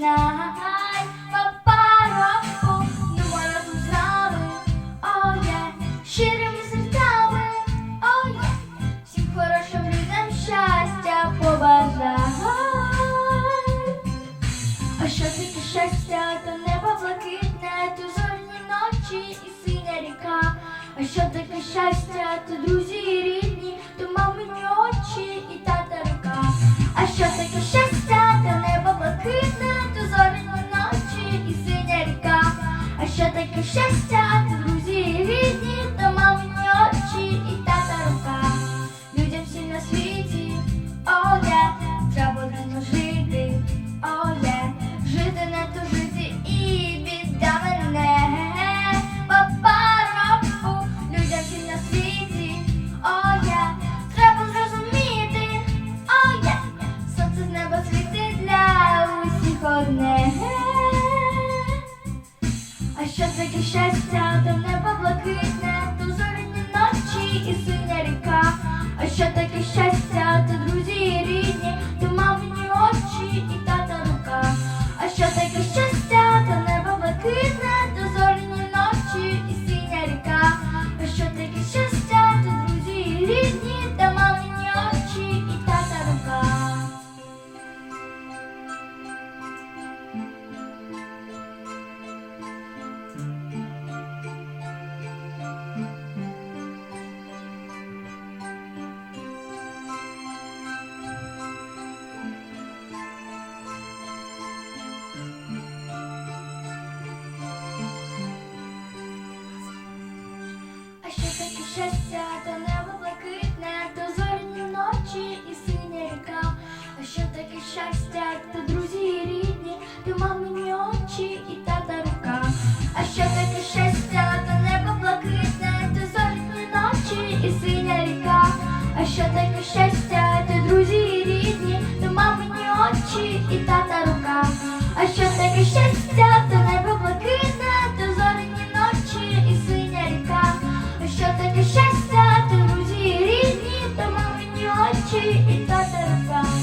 Най папароку, щирими серцями, оє, всім хорошим людям щастя побажай. А що таке щастя, то небо блакитне, то зорні ночі і синя ріка. А що таке щастя, то друзі. Таке А що таке щастя, то небо блакитне, то зоряні ночі і синя ріка. А що таке щастя, то друзі щастя, то друзі і рідні, то мамині очі і тата рука. А що таке щастя, то небо блакитне, то зоряні ночі і синя ріка. А що таке щастя, то друзі і рідні, то мамині очі і тата рука. А що таке щастя, то небо блакитне, то зоряні ночі і синя ріка. А що таке щастя, то друзі і рідні, то мамині очі і тата рука.